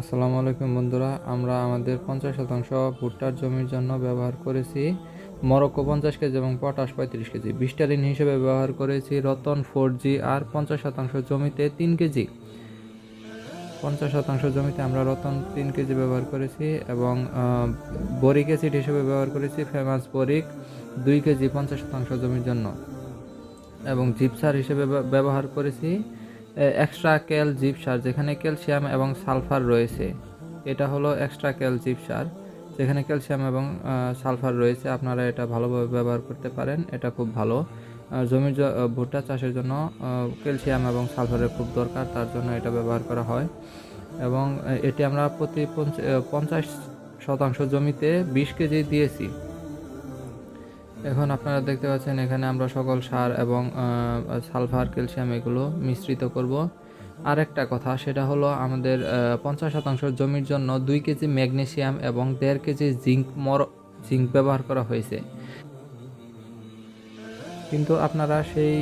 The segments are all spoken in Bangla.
আসসালামু আলাইকুম বন্ধুরা, আমরা আমাদের পঞ্চাশ শতাংশ ভুট্টার জমির জন্য ব্যবহার করেছি মরক্কো পঞ্চাশ কেজি এবং পটাশ পঁয়ত্রিশ কেজি। বিস্টারিন হিসেবে ব্যবহার করেছি রতন, ফোর জি আর পঞ্চাশ শতাংশ জমিতে তিন কেজি। পঞ্চাশ শতাংশ জমিতে আমরা রতন তিন কেজি ব্যবহার করেছি এবং বরিক অ্যাসিড হিসেবে ব্যবহার করেছি, ফেমাস বরিক, দুই কেজি পঞ্চাশ শতাংশ জমির জন্য। এবং জিপসার হিসেবে ব্যবহার করেছি এক্সট্রা ক্যাল জিপসার যেখানে ক্যালসিয়াম এবং সালফার রয়েছে। এটা হলো এক্সট্রা ক্যাল জিপসার যেখানে ক্যালসিয়াম এবং সালফার রয়েছে। আপনারা এটা ভালোভাবে ব্যবহার করতে পারেন, এটা খুব ভালো। জমির ভুট্টা চাষের জন্য ক্যালসিয়াম এবং সালফারের খুব দরকার, তার জন্য এটা ব্যবহার করা হয়। এবং এটি আমরা প্রতি পঞ্চাশ শতাংশ জমিতে বিশ কেজি দিয়েছি। এখন আপনারা দেখতে পাচ্ছেন এখানে আমরা সকল সার এবং সালফার, ক্যালসিয়াম এগুলো মিশ্রিত করব। আরেকটা কথা, সেটা হলো আমাদের পঞ্চাশ শতাংশ জমির জন্য দুই কেজি ম্যাগনেসিয়াম এবং দেড় কেজি জিঙ্ক মর, জিঙ্ক ব্যবহার করা হয়েছে। কিন্তু আপনারা সেই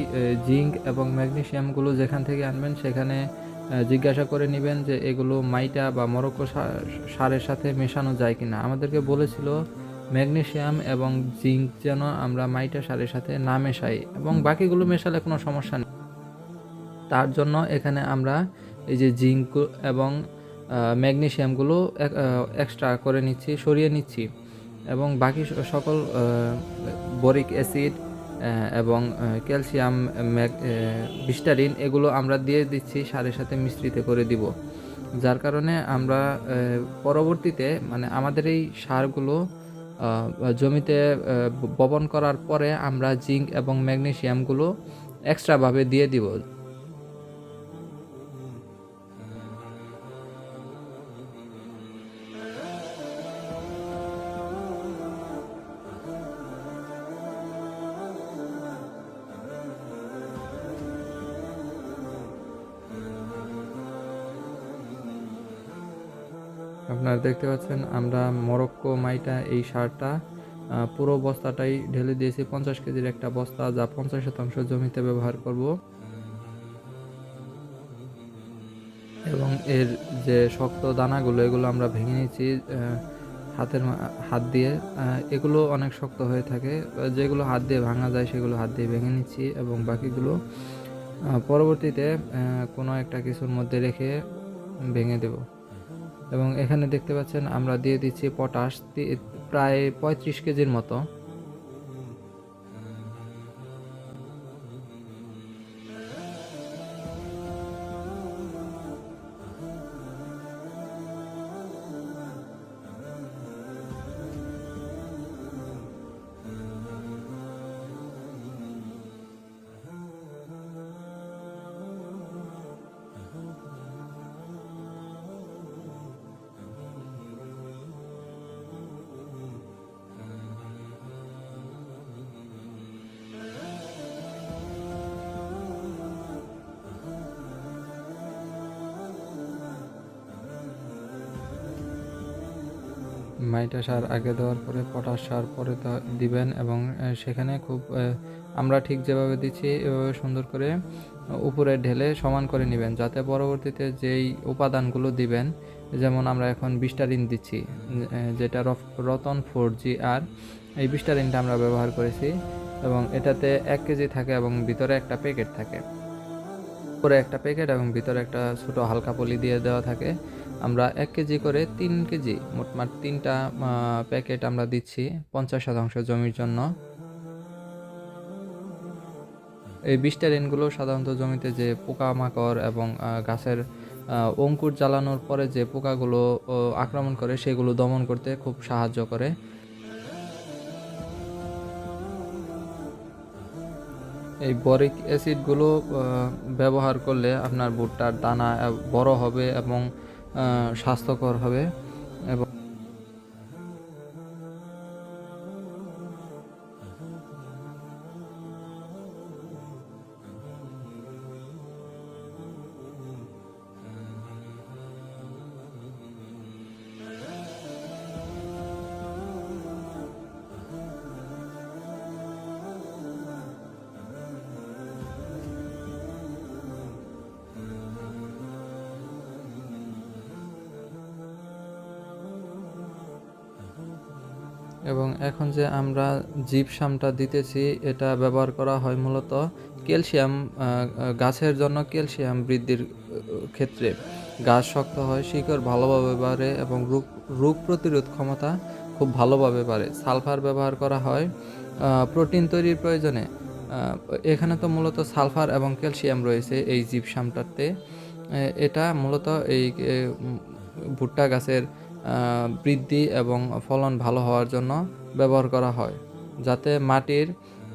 জিঙ্ক এবং ম্যাগনেসিয়ামগুলো যেখান থেকে আনবেন সেখানে জিজ্ঞাসা করে নেবেন যে এগুলো মাইটা বা মরক্কো সারের সাথে মেশানো যায় কিনা। আমাদেরকে বলেছিল ম্যাগনেসিয়াম এবং জিঙ্ক যেন আমরা মাইটা সারের সাথে না মেশাই এবং বাকিগুলো মেশালে কোনো সমস্যা নেই। তার জন্য এখানে আমরা এই যে জিঙ্ক এবং ম্যাগনেশিয়ামগুলো এক্সট্রা করে নিচ্ছি, সরিয়ে নিচ্ছি এবং বাকি সকল বরিক অ্যাসিড এবং ক্যালসিয়াম বিস্টারিন এগুলো আমরা দিয়ে দিচ্ছি, সারের সাথে মিশ্রিত করে দিব। যার কারণে আমরা পরবর্তীতে মানে আমাদের এই সারগুলো জমিতে বপন করার পরে আমরা জিঙ্ক এবং ম্যাগনেশিয়ামগুলো এক্সট্রাভাবে দিয়ে দিব। আপনারা দেখতে পাচ্ছেন আমরা মরক্কো মাইটা এই সারটা পুরো বস্তাটাই ঢেলে দিয়েছি পঞ্চাশ কেজির একটা বস্তা যা পঞ্চাশ শতাংশ জমিতে ব্যবহার করব। এবং এর যে শক্ত দানাগুলো এগুলো আমরা ভেঙে আহ, হাতের হাত দিয়ে এগুলো অনেক শক্ত হয়ে থাকে। যেগুলো হাত দিয়ে ভাঙা যায় সেগুলো হাত দিয়ে ভেঙে নিচ্ছি এবং বাকিগুলো পরবর্তীতে কোনো একটা কিছুর মধ্যে রেখে ভেঙে দেব। এবং এখানে দেখতে পাচ্ছেন আমরা দিয়ে দিচ্ছি পটাশ প্রায় পঁয়ত্রিশ কেজির মতো। মাইটা সার আগে দেওয়ার পরে, পটাশ সার পরে দিবেন এবং সেখানে খুব আমরা ঠিক যেভাবে দিচ্ছি, এভাবে সুন্দর করে, উপরে ঢেলে সমান করে নেবেন, যাতে পরবর্তীতে যেই উপাদানগুলো দিবেন, যেমন আমরা এখন বিস্টারিন দিচ্ছি যেটা রতন ফোর জি আর, এই বিস্টারিনটা আমরা ব্যবহার করেছি এবং এটাতে এক কেজি থাকে এবং ভিতরে একটা প্যাকেট থাকে। উপরে একটা প্যাকেট এবং ভিতরে একটা ছোট হালকা পলি দিয়ে দেওয়া থাকে। আমরা এক কেজি করে তিন কেজি মোটমাট তিনটা প্যাকেট আমরা দিচ্ছি পঞ্চাশ শতাংশ জমির জন্য। এই বিস্টারিনগুলো সাধারণত জমিতে যে পোকামাকড় এবং গাছের অঙ্কুর জ্বালানোর পরে যে পোকাগুলো আক্রমণ করে সেগুলো দমন করতে খুব সাহায্য করে। এই বরিক অ্যাসিডগুলো ব্যবহার করলে আপনার ভুট্টার দানা বড় হবে এবং স্বাস্থ্যকর হবে এবং এবং এখন যে আমরা জিপসামটা দিতেছি, এটা ব্যবহার করা হয় মূলত ক্যালসিয়াম গাছের জন্য ক্যালসিয়াম বৃদ্ধির ক্ষেত্রে। গাছ শক্ত হয়, শিকড় ভালোভাবে বাড়ে এবং রোগ রোগ প্রতিরোধ ক্ষমতা খুব ভালোভাবে বাড়ে। সালফার ব্যবহার করা হয় প্রোটিন তৈরির প্রয়োজনে। এখানে তো মূলত সালফার এবং ক্যালসিয়াম রয়েছে এই জিপসামটাতে এ- এটা মূলত এই ভুট্টা গাছের বৃদ্ধি এবং ফলন ভালো হওয়ার জন্য ব্যবহার করা হয়, যাতে মাটির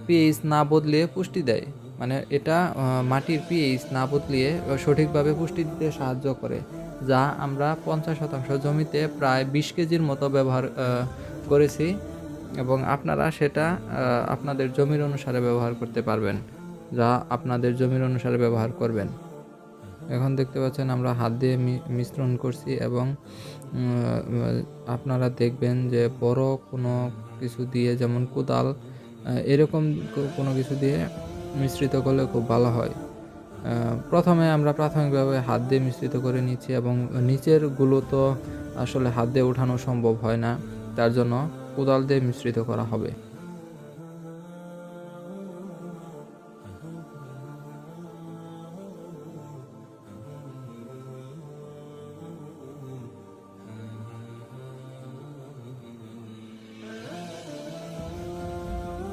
পিএইচ না বদলিয়ে পুষ্টি দেয়। মানে এটা মাটির পিএইচ না বদলিয়ে সঠিকভাবে পুষ্টি দিতে সাহায্য করে, যা আমরা পঞ্চাশ শতাংশ জমিতে প্রায় বিশ কেজির মতো ব্যবহার করেছি এবং আপনারা সেটা আপনাদের জমির অনুসারে ব্যবহার করতে পারবেন, যা আপনাদের জমির অনুসারে ব্যবহার করবেন। এখন দেখতে পাচ্ছেন আমরা হাত দিয়ে মিশ্রণ করছি এবং আপনারা দেখবেন যে বড় কোনো কিছু দিয়ে যেমন কোদাল এরকম কোনো কিছু দিয়ে মিশ্রিত করলে খুব ভালো হয়। প্রথমে আমরা প্রাথমিকভাবে হাত দিয়ে মিশ্রিত করে নিচ্ছি এবং নিচেরগুলো তো আসলে হাত দিয়ে ওঠানো সম্ভব হয় না, তার জন্য কোদাল দিয়ে মিশ্রিত করা হবে।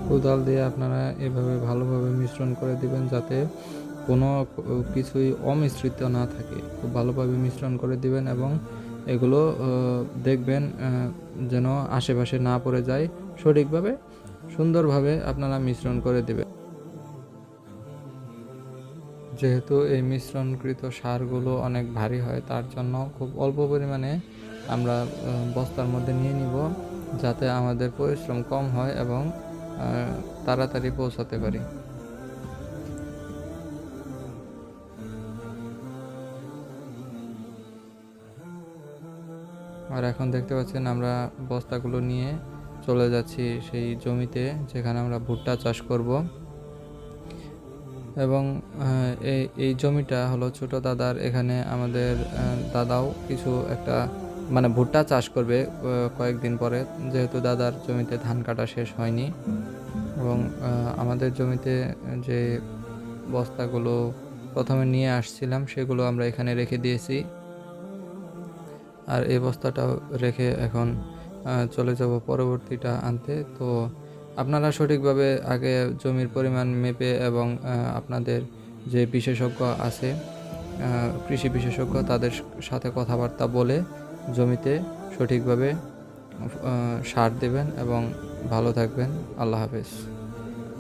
কোদাল দিয়ে আপনারা এভাবে ভালোভাবে মিশ্রণ করে দিবেন যাতে কোনো কিছুই অমিশ্রিত না থাকে। খুব ভালোভাবে মিশ্রণ করে দিবেন এবং এগুলো দেখবেন যেন আশেপাশে না পড়ে যায়। সঠিকভাবে, সুন্দরভাবে আপনারা মিশ্রণ করে দেবেন। যেহেতু এই মিশ্রণকৃত সারগুলো অনেক ভারী হয়, তার জন্য খুব অল্প পরিমাণে আমরা বস্তার মধ্যে নিয়ে নিব যাতে আমাদের পরিশ্রম কম হয় এবং তাড়াতাড়ি পৌঁছাতে পারি। আর এখন দেখতে পাচ্ছেন আমরা বস্তাগুলো নিয়ে চলে যাচ্ছি সেই জমিতে, যেখানে আমরা ভুট্টা চাষ করব। এবং এই এই জমিটা হলো ছোট দাদার, এখানে আমাদের দাদাও কিছু একটা মানে ভুট্টা চাষ করবে কয়েকদিন পরে। যেহেতু দাদার জমিতে ধান কাটা শেষ হয়নি এবং আমাদের জমিতে যে বস্তাগুলো প্রথমে নিয়ে আসছিলাম, সেগুলো আমরা এখানে রেখে দিয়েছি। আর এই বস্তাটাও রেখে এখন চলে যাব পরবর্তীটা আনতে। তো আপনারা সঠিকভাবে আগে জমির পরিমাণ মেপে এবং আপনাদের যে বিশেষজ্ঞ আছে কৃষি বিশেষজ্ঞ, তাদের সাথে কথাবার্তা বলে জমিতে সঠিকভাবে সার দেবেন এবং ভালো থাকবেন। আল্লাহ হাফেজ।